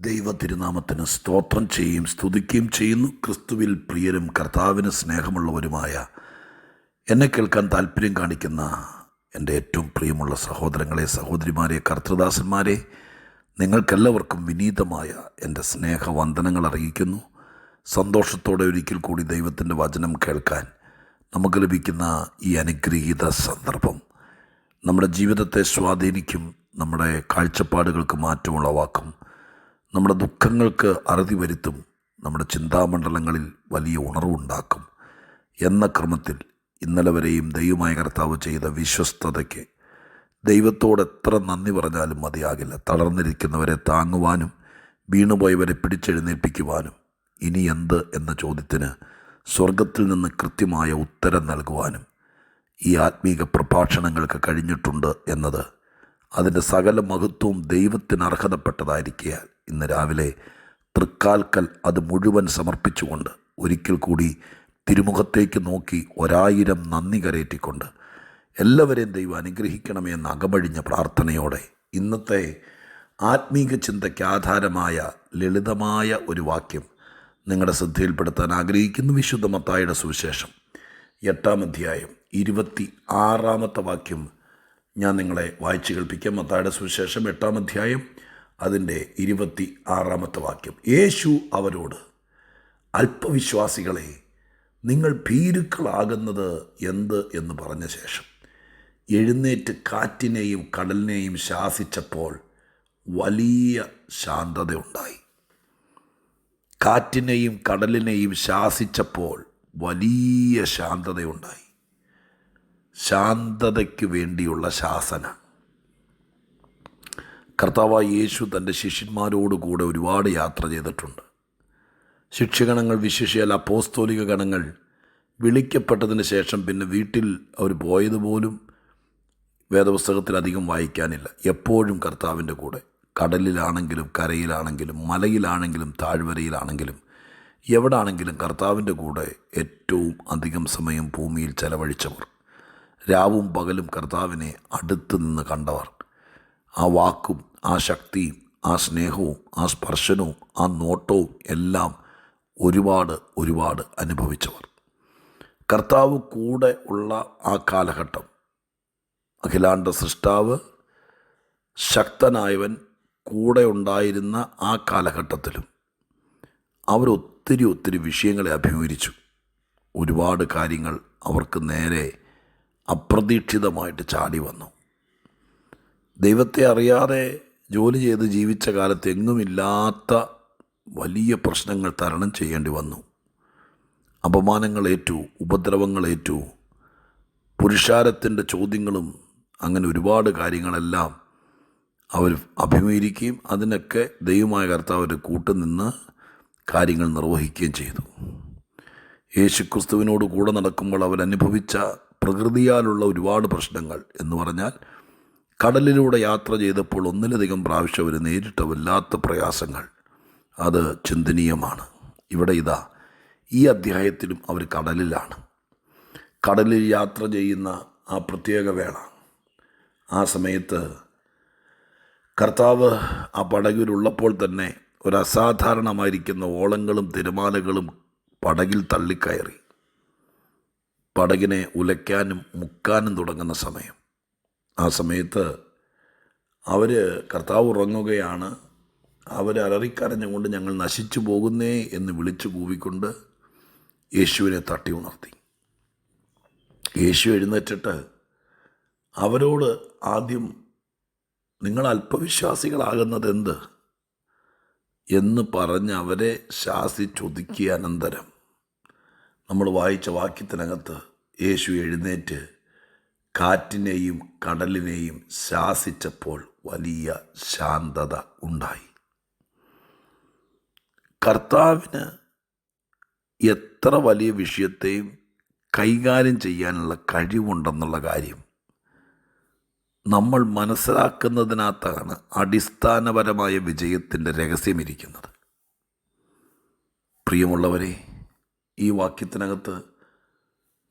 ദൈവ തിരുനാമത്തിന് സ്തോത്രം ചെയ്യുകയും സ്തുതിക്കുകയും ചെയ്യുന്നു. ക്രിസ്തുവിൽ പ്രിയരും കർത്താവിന് സ്നേഹമുള്ളവരുമായ എന്നെ കേൾക്കാൻ താല്പര്യം കാണിക്കുന്ന എന്റെ ഏറ്റവും പ്രിയമുള്ള സഹോദരങ്ങളെ സഹോദരിമാരെ കർത്തൃദാസന്മാരെ നിങ്ങൾക്കെല്ലാവർക്കും വിനീതമായ എന്റെ സ്നേഹവന്ദനങ്ങൾ അറിയിക്കുന്നു. സന്തോഷത്തോടെ ഒരിക്കൽ കൂടി ദൈവത്തിന്റെ വചനം കേൾക്കാൻ നമുക്ക് ലഭിക്കുന്ന ഈ അനുഗ്രഹീത സന്ദർഭം നമ്മുടെ ജീവിതത്തെ സ്വാധീനിക്കും നമ്മുടെ കാഴ്ചപ്പാടുകൾക്ക് മാറ്റമുളവാക്കും. നമ്മുടെ ദുഃഖങ്ങൾക്ക് അറുതി വരുത്തും നമ്മുടെ ചിന്താമണ്ഡലങ്ങളിൽ വലിയ ഉണർവുണ്ടാക്കും. എന്ന ക്രമത്തിൽ ഇന്നലെ വരെയും ദൈവമായ കർത്താവ് ചെയ്ത വിശ്വസ്തതയ്ക്ക് ദൈവത്തോട് എത്ര നന്ദി പറഞ്ഞാലും മതിയാകില്ല. തളർന്നിരിക്കുന്നവരെ താങ്ങുവാനും വീണുപോയവരെ പിടിച്ചെഴുന്നേൽപ്പിക്കുവാനും ഇനി എന്ത് എന്ന ചോദ്യത്തിന് സ്വർഗത്തിൽ നിന്ന് കൃത്യമായ ഉത്തരം നൽകുവാനും ഈ ആത്മീക പ്രഭാഷണങ്ങൾക്ക് കഴിഞ്ഞിട്ടുണ്ട് എന്നത് അതിന്റെ സകല മഹത്വവും ദൈവത്തിന് അർഹതപ്പെട്ടതായിരിക്കയാൽ ഇന്ന് രാവിലെ തൃക്കാൽക്കൽ അത് മുഴുവൻ സമർപ്പിച്ചുകൊണ്ട് ഒരിക്കൽ കൂടി തിരുമുഖത്തേക്ക് നോക്കി ഒരായിരം നന്ദി കരയറ്റിക്കൊണ്ട് എല്ലാവരെയും ദൈവം അനുഗ്രഹിക്കണമേ അകമഴിഞ്ഞ പ്രാർത്ഥനയോടെ ഇന്നത്തെ ആത്മീക ചിന്തയ്ക്ക് ആധാരമായ ലളിതമായ ഒരു വാക്യം നിങ്ങളുടെ ശ്രദ്ധയിൽപ്പെടുത്താൻ ആഗ്രഹിക്കുന്നു വിശുദ്ധ മത്തായുടെ സുവിശേഷം. എട്ടാം അധ്യായം ഇരുപത്തി ആറാമത്തെ വാക്യം ഞാൻ നിങ്ങളെ വായിച്ചു കേൾപ്പിക്കാം. മത്തായുടെ സുവിശേഷം എട്ടാം അധ്യായം അതിന്റെ ഇരുപത്തി ആറാമത്തെ വാക്യം. യേശു അവരോട് അല്പവിശ്വാസികളെ നിങ്ങൾ ഭീരുക്കളാകുന്നത് എന്ത് എന്ന് പറഞ്ഞ ശേഷം എഴുന്നേറ്റ് കാറ്റിനെയും കടലിനെയും ശാസിച്ചപ്പോൾ വലിയ ശാന്തതയുണ്ടായി കാറ്റിനെയും കടലിനെയും ശാസിച്ചപ്പോൾ വലിയ ശാന്തതയുണ്ടായി ശാന്തതയ്ക്ക് വേണ്ടിയുള്ള ശാസന. കർത്താവായ യേശു തന്റെ ശിഷ്യന്മാരോടുകൂടെ ഒരുപാട് യാത്ര ചെയ്തിട്ടുണ്ട്. ശിക്ഷഗണങ്ങൾ വിശേഷിയാൽ അപ്പോസ്തോലിക ഗണങ്ങൾ വിളിക്കപ്പെട്ടതിന് ശേഷം പിന്നെ വീട്ടിൽ അവർ പോയതുപോലും വേദപുസ്തകത്തിൽ അധികം വായിക്കാനില്ല. എപ്പോഴും കർത്താവിന്റെ കൂടെ കടലിലാണെങ്കിലും കരയിലാണെങ്കിലും മലയിലാണെങ്കിലും താഴ്വരയിലാണെങ്കിലും എവിടാണെങ്കിലും കർത്താവിന്റെ കൂടെ ഏറ്റവും അധികം സമയം ഭൂമിയിൽ ചെലവഴിച്ചവർ. രാവും പകലും കർത്താവിനെ അടുത്ത് നിന്ന് കണ്ടവർ. ആ വാക്കും ആ ശക്തിയും ആ സ്നേഹവും ആ സ്പർശനവും ആ നോട്ടവും എല്ലാം ഒരുപാട് ഒരുപാട് അനുഭവിച്ചവർ. കർത്താവ് കൂടെ ഉള്ള ആ കാലഘട്ടം. അഖിലാണ്ട സൃഷ്ടാവ് ശക്തനായവൻ കൂടെ ഉണ്ടായിരുന്ന ആ കാലഘട്ടത്തിലും അവരൊത്തിരി ഒത്തിരി വിഷയങ്ങളെ അഭിമുഖീകരിച്ചു. ഒരുപാട് കാര്യങ്ങൾ അവർക്ക് നേരെ അപ്രതീക്ഷിതമായിട്ട് ചാടി വന്നു. ദൈവത്തെ അറിയാതെ ജോലി ചെയ്ത് ജീവിച്ച കാലത്ത് എങ്ങുമില്ലാത്ത വലിയ പ്രശ്നങ്ങൾ തരണം ചെയ്യേണ്ടി വന്നു. അപമാനങ്ങളേറ്റു ഉപദ്രവങ്ങളേറ്റു പുരുഷാരത്തിന്റെ ചോദ്യങ്ങളും അങ്ങനെ ഒരുപാട് കാര്യങ്ങളെല്ലാം അവർ അഭിമുഖീകരിക്കുകയും അതിനൊക്കെ ദൈവമായ കർത്താവ് കൂട്ടുനിന്ന് കാര്യങ്ങൾ നിർവഹിക്കുകയും ചെയ്തു. യേശുക്രിസ്തുവിനോട് കൂടെ നടക്കുമ്പോൾ അവരനുഭവിച്ച പ്രകൃതിയാലുള്ള ഒരുപാട് പ്രശ്നങ്ങൾ എന്ന് പറഞ്ഞാൽ കടലിലൂടെ യാത്ര ചെയ്തപ്പോൾ ഒന്നിലധികം പ്രാവശ്യം അവർ നേരിട്ട വല്ലാത്ത പ്രയാസങ്ങൾ. അത് ചിന്തനീയമാണ്. ഇവിടെ ഇതാ ഈ അധ്യായത്തിലും അവർ കടലിലാണ്. കടലിൽ യാത്ര ചെയ്യുന്ന ആ പ്രത്യേക വേള. ആ സമയത്ത് കർത്താവ് ആ പടകിലുള്ളപ്പോൾ തന്നെ ഒരു അസാധാരണമായിരിക്കുന്ന ഓളങ്ങളും തിരമാലകളും പടകിൽ തള്ളിക്കയറി. പടകിനെ ഉലയ്ക്കാനും മുക്കാനും തുടങ്ങുന്ന സമയം. ആ സമയത്ത് അവർ കർത്താവ് ഉറങ്ങുകയാണ്. അവർ അലറിക്കരഞ്ഞുകൊണ്ട് ഞങ്ങൾ നശിച്ചു പോകുന്നേ എന്ന് വിളിച്ചു കൂവിക്കൊണ്ട് യേശുവിനെ തട്ടി ഉണർത്തി. യേശു എഴുന്നേറ്റിട്ട് അവരോട് ആദ്യം നിങ്ങൾ അല്പവിശ്വാസികളാകുന്നത് എന്ത് എന്ന് പറഞ്ഞ് അവരെ ശാസിച്ചൊതുക്കിയ അനന്തരം നമ്മൾ വായിച്ച വാക്യത്തിനകത്ത് യേശു എഴുന്നേറ്റ് കാറ്റിനെയും കടലിനെയും ശാസിച്ചപ്പോൾ വലിയ ശാന്തത ഉണ്ടായി. കർത്താവിന് എത്ര വലിയ വിഷയത്തെയും കൈകാര്യം ചെയ്യാനുള്ള കഴിവുണ്ടെന്നുള്ള കാര്യം നമ്മൾ മനസ്സിലാക്കുന്നതിനകത്താണ് അടിസ്ഥാനപരമായ വിജയത്തിന്റെ രഹസ്യമിരിക്കുന്നത്. പ്രിയമുള്ളവരെ ഈ വാക്യത്തിനകത്ത്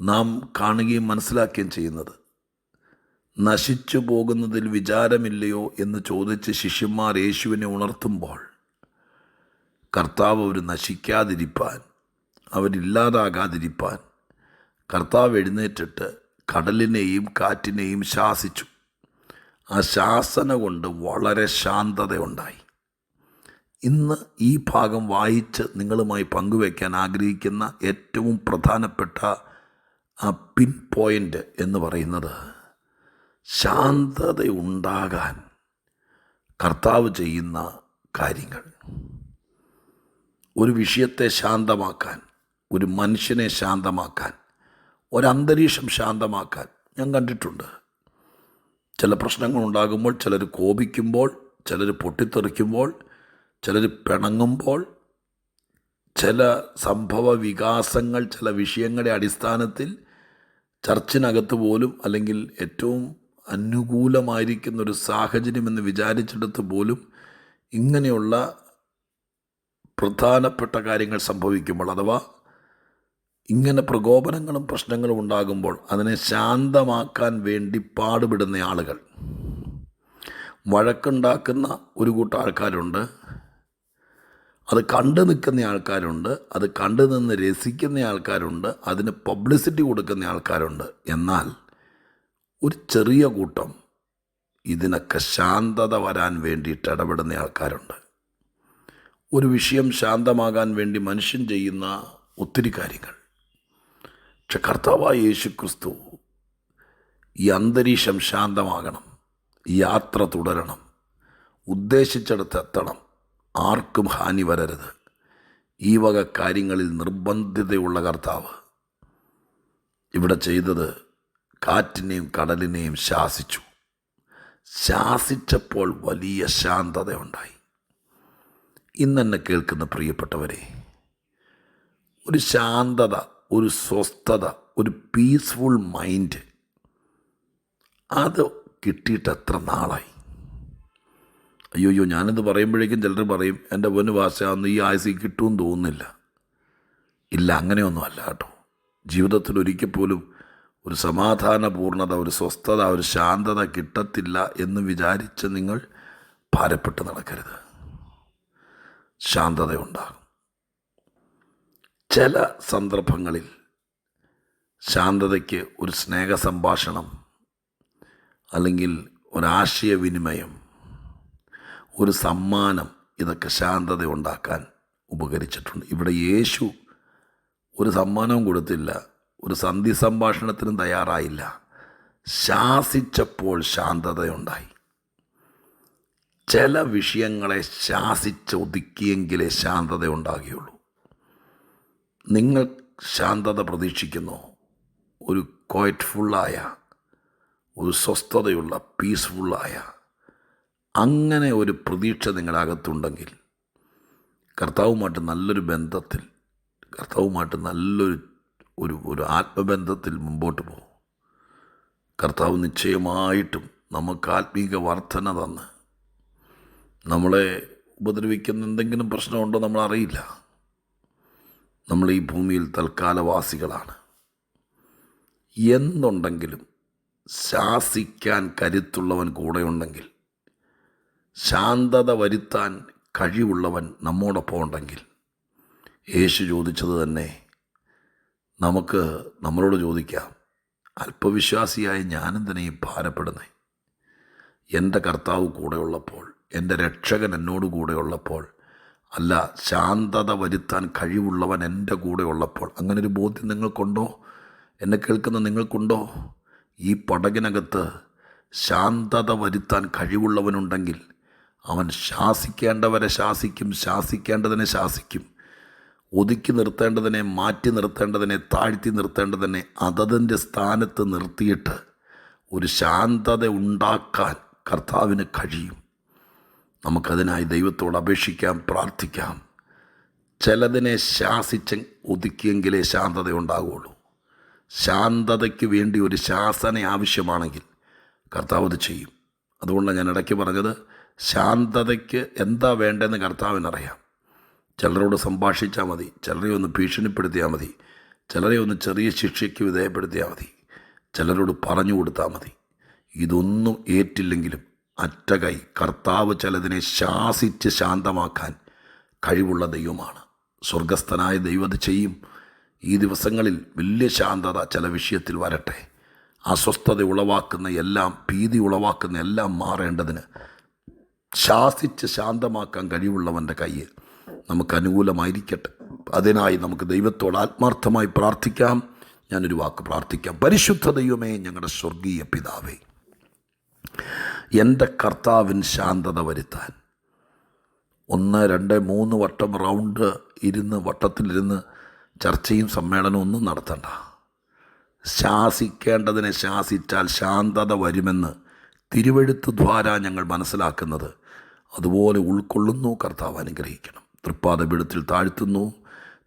നാം കാണുകയും മനസ്സിലാക്കുകയും ചെയ്യുന്നത് നശിച്ചു പോകുന്നതിൽ വിചാരമില്ലയോ എന്ന് ചോദിച്ച് ശിഷ്യന്മാർ യേശുവിനെ ഉണർത്തുമ്പോൾ കർത്താവ് അവർ നശിക്കാതിരിപ്പാൻ അവരില്ലാതാകാതിരിപ്പാൻ കർത്താവ് എഴുന്നേറ്റിട്ട് കടലിനെയും കാറ്റിനെയും ശാസിച്ചു. ആ ശാസന കൊണ്ട് വളരെ ശാന്തതയുണ്ടായി. ഇന്ന് ഈ ഭാഗം വായിച്ച് നിങ്ങളുമായി പങ്കുവയ്ക്കാൻ ആഗ്രഹിക്കുന്ന ഏറ്റവും പ്രധാനപ്പെട്ട ആ പിൻ പോയിന്റ് എന്ന് പറയുന്നത് ശാന്തതയുണ്ടാകാൻ കർത്താവ് ചെയ്യുന്ന കാര്യങ്ങൾ. ഒരു വിഷയത്തെ ശാന്തമാക്കാൻ ഒരു മനുഷ്യനെ ശാന്തമാക്കാൻ ഒരന്തരീക്ഷം ശാന്തമാക്കാൻ ഞാൻ കണ്ടിട്ടുണ്ട്. ചില പ്രശ്നങ്ങളുണ്ടാകുമ്പോൾ ചിലർ കോപിക്കുമ്പോൾ ചിലർ പൊട്ടിത്തെറിക്കുമ്പോൾ ചിലർ പിണങ്ങുമ്പോൾ ചില സംഭവ വികാസങ്ങൾ ചില വിഷയങ്ങളുടെ അടിസ്ഥാനത്തിൽ ചർച്ചിനകത്ത് പോലും അല്ലെങ്കിൽ ഏറ്റവും അനുകൂലമായിരിക്കുന്ന ഒരു സാഹചര്യമെന്ന് വിചാരിച്ചെടുത്ത് പോലും ഇങ്ങനെയുള്ള പ്രധാനപ്പെട്ട കാര്യങ്ങൾ സംഭവിക്കുമ്പോൾ അഥവാ ഇങ്ങനെ പ്രകോപനങ്ങളും പ്രശ്നങ്ങളും ഉണ്ടാകുമ്പോൾ അതിനെ ശാന്തമാക്കാൻ വേണ്ടി പാടുപെടുന്ന ആളുകൾ. വഴക്കുണ്ടാക്കുന്ന ഒരു കൂട്ടം ആൾക്കാരുണ്ട്. അത് കണ്ടു നിൽക്കുന്ന ആൾക്കാരുണ്ട്. അത് കണ്ടു നിന്ന് രസിക്കുന്ന ആൾക്കാരുണ്ട്. അതിന് പബ്ലിസിറ്റി കൊടുക്കുന്ന ആൾക്കാരുണ്ട്. എന്നാൽ ഒരു ചെറിയ കൂട്ടം ഇതിനൊക്കെ ശാന്തത വരാൻ വേണ്ടിയിട്ട് ഇടപെടുന്ന ആൾക്കാരുണ്ട്. ഒരു വിഷയം ശാന്തമാകാൻ വേണ്ടി മനുഷ്യൻ ചെയ്യുന്ന ഒത്തിരി കാര്യങ്ങൾ. പക്ഷെ കർത്താവായ യേശു ക്രിസ്തു ഈ അന്തരീക്ഷം ശാന്തമാകണം യാത്ര തുടരണം ഉദ്ദേശിച്ചിടത്ത് എത്തണം ആർക്കും ഹാനി വരരുത്. ഈ വക കാര്യങ്ങളിൽ നിർബന്ധിതയുള്ള കർത്താവ് ഇവിടെ ചെയ്തത് കാറ്റിനെയും കടലിനെയും ശാസിച്ചു. ശാസിച്ചപ്പോൾ വലിയ ശാന്തതയുണ്ടായി. ഇന്നെന്നെ കേൾക്കുന്ന പ്രിയപ്പെട്ടവരെ ഒരു ശാന്തത ഒരു സ്വസ്ഥത ഒരു പീസ്ഫുൾ മൈൻഡ് അത് കിട്ടിയിട്ട് എത്ര നാളായി? അയ്യോ അയ്യോ ഞാനിത് പറയുമ്പോഴേക്കും ചിലർ പറയും എന്റെ പൊന്നു ഭാഷ അന്ന് ഈ ആയുസ് കിട്ടുമെന്ന് തോന്നുന്നില്ല. ഇല്ല അങ്ങനെയൊന്നും അല്ല കേട്ടോ. ജീവിതത്തിൽ ഒരിക്കൽ പോലും ഒരു സമാധാനപൂർണത ഒരു സ്വസ്ഥത ഒരു ശാന്തത കിട്ടത്തില്ല എന്ന് വിചാരിച്ച് നിങ്ങൾ ഭാരപ്പെട്ട് നടക്കരുത്. ശാന്തതയുണ്ടാകും. ചില സന്ദർഭങ്ങളിൽ ശാന്തതയ്ക്ക് ഒരു സ്നേഹ സംഭാഷണം അല്ലെങ്കിൽ ഒരാശയവിനിമയം ഒരു സമ്മാനം ഇതൊക്കെ ശാന്തത ഉണ്ടാക്കാൻ ഉപകരിച്ചിട്ടുണ്ട്. ഇവിടെ യേശു ഒരു സമ്മാനവും കൊടുത്തില്ല. ഒരു സന്ധി സംഭാഷണത്തിനും തയ്യാറായില്ല. ശാസിച്ചപ്പോൾ ശാന്തതയുണ്ടായി. ചില വിഷയങ്ങളെ ശാസിച്ച് ഒതുക്കിയെങ്കിലേ ശാന്തത ഉണ്ടാകുകയുള്ളൂ നിങ്ങൾ ശാന്തത പ്രതീക്ഷിക്കുന്നു. ഒരു ക്വയറ്റ്ഫുള്ളായ ഒരു സ്വസ്ഥതയുള്ള പീസ്ഫുള്ളായ അങ്ങനെ ഒരു പ്രതീക്ഷ നിങ്ങളുടെ അകത്തുണ്ടെങ്കിൽ കർത്താവുമായിട്ട് നല്ലൊരു ബന്ധത്തിൽ കർത്താവുമായിട്ട് നല്ലൊരു ഒരു ഒരു ആത്മബന്ധത്തിൽ മുമ്പോട്ട് പോകും. കർത്താവ് നിശ്ചയമായിട്ടും നമുക്ക് ആത്മീക വർധന തന്ന് നമ്മളെ ഉപദ്രവിക്കുന്ന എന്തെങ്കിലും പ്രശ്നമുണ്ടോ നമ്മളറിയില്ല നമ്മൾ ഈ ഭൂമിയിൽ തൽക്കാലവാസികളാണ്. എന്തുണ്ടെങ്കിലും ശാസിക്കാൻ കരുത്തുള്ളവൻ കൂടെയുണ്ടെങ്കിൽ ശാന്തത വരുത്താൻ കഴിവുള്ളവൻ നമ്മോടൊപ്പം ഉണ്ടെങ്കിൽ യേശു ചോദിച്ചത് തന്നെ നമുക്ക് നമ്മളോട് ചോദിക്കാം അല്പവിശ്വാസിയായ ഞാനെന്തിനെ ഈ ഭാരപ്പെടുന്നേ. എന്റെ കർത്താവ് കൂടെയുള്ളപ്പോൾ എന്റെ രക്ഷകൻ എന്നോട് കൂടെയുള്ളപ്പോൾ അല്ല ശാന്തത വരുത്താൻ കഴിവുള്ളവൻ എന്റെ കൂടെ ഉള്ളപ്പോൾ അങ്ങനെ ഒരു ബോധ്യം നിങ്ങൾക്കുണ്ടോ? എന്നെ കേൾക്കുന്ന നിങ്ങൾക്കുണ്ടോ? ഈ പടകിനകത്ത് ശാന്തത വരുത്താൻ കഴിവുള്ളവനുണ്ടെങ്കിൽ അവൻ ശാസിക്കേണ്ടവരെ ശാസിക്കും ശാസിക്കേണ്ടതിനെ ശാസിക്കും. ഒതുക്കി നിർത്തേണ്ടതിനെ മാറ്റി നിർത്തേണ്ടതിനെ താഴ്ത്തി നിർത്തേണ്ടതിനെ അതതിന്റെ സ്ഥാനത്ത് നിർത്തിയിട്ട് ഒരു ശാന്തത ഉണ്ടാക്കാൻ കർത്താവിന് കഴിയും. നമുക്കതിനായി ദൈവത്തോട് അപേക്ഷിക്കാം പ്രാർത്ഥിക്കാം. ചിലതിനെ ശാസിച്ച് ഒതുക്കിയെങ്കിലേ ശാന്തത ഉണ്ടാകുള്ളൂ ശാന്തതയ്ക്ക് വേണ്ടി ഒരു ശാസന ആവശ്യമാണെങ്കിൽ കർത്താവ് അത് ചെയ്യും. അതുകൊണ്ടാണ് ഞാൻ ഇടയ്ക്ക് പറഞ്ഞത് ശാന്തതയ്ക്ക് എന്താ വേണ്ടതെന്ന് കർത്താവിനറിയാം. ചിലരോട് സംഭാഷിച്ചാൽ മതി ചിലരെ ഒന്ന് ഭീഷണിപ്പെടുത്തിയാൽ മതി ചിലരെ ഒന്ന് ചെറിയ ശിക്ഷയ്ക്ക് വിധേയപ്പെടുത്തിയാൽ മതി ചിലരോട് പറഞ്ഞു കൊടുത്താൽ മതി. ഇതൊന്നും ഏറ്റില്ലെങ്കിലും അറ്റകൈ കർത്താവ് ചിലതിനെ ശാസിച്ച് ശാന്തമാക്കാൻ കഴിവുള്ള ദൈവമാണ്. സ്വർഗസ്ഥനായ ദൈവം അത് ചെയ്യും. ഈ ദിവസങ്ങളിൽ വലിയ ശാന്തത ചില വിഷയത്തിൽ വരട്ടെ. അസ്വസ്ഥത ഉളവാക്കുന്ന എല്ലാം ഭീതി ഉളവാക്കുന്ന എല്ലാം മാറേണ്ടതിന് ശാസിച്ച് ശാന്തമാക്കാൻ കഴിവുള്ളവന്റെ കയ്യിൽ നമുക്ക് അനുകൂലമായിരിക്കട്ടെ. അതിനായി നമുക്ക് ദൈവത്തോട് ആത്മാർത്ഥമായി പ്രാർത്ഥിക്കാം. ഞാനൊരു വാക്ക് പ്രാർത്ഥിക്കാം. പരിശുദ്ധ ദൈവമേ ഞങ്ങളുടെ സ്വർഗീയ പിതാവേ എന്റെ കർത്താവിൻ ശാന്തത വരുത്താൻ. ഒന്ന് രണ്ട് മൂന്ന് വട്ടം റൗണ്ട് ഇരുന്ന് വട്ടത്തിലിരുന്ന് ചർച്ചയും സമ്മേളനവും ഒന്നും നടത്തണ്ട. ശാസിക്കേണ്ടതിനെ ശാസിച്ചാൽ ശാന്തത വരുമെന്ന് തിരുവഴുത്ത് ദ്വാര ഞങ്ങൾ മനസ്സിലാക്കുന്നത്. അതുപോലെ ഉൾക്കൊള്ളുന്നു കർത്താവ് അനുഗ്രഹിക്കണം. തൃപ്പാദപീഠത്തിൽ താഴ്ത്തുന്നു.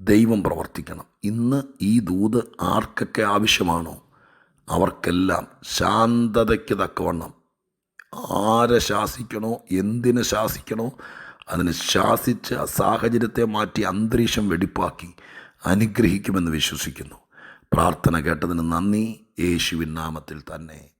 ദൈവം പ്രവർത്തിക്കണം. ഇന്ന് ഈ ദൂത് ആർക്കൊക്കെ ആവശ്യമാണോ? അവർക്കെല്ലാം ശാന്തതയ്ക്ക് തക്കവണ്ണം. ആരെ ശാസിക്കണോ? എന്തിനെ ശാസിക്കണോ? അതിനെ ശാസിച്ച് സാഹചര്യത്തെ മാറ്റി അന്തരീക്ഷം വെടിപ്പാക്കി അനുഗ്രഹിക്കുമെന്ന് വിശ്വസിക്കുന്നു. പ്രാർത്ഥന കേട്ടതിന് നന്ദി. യേശുവിൻ നാമത്തിൽ തന്നെ.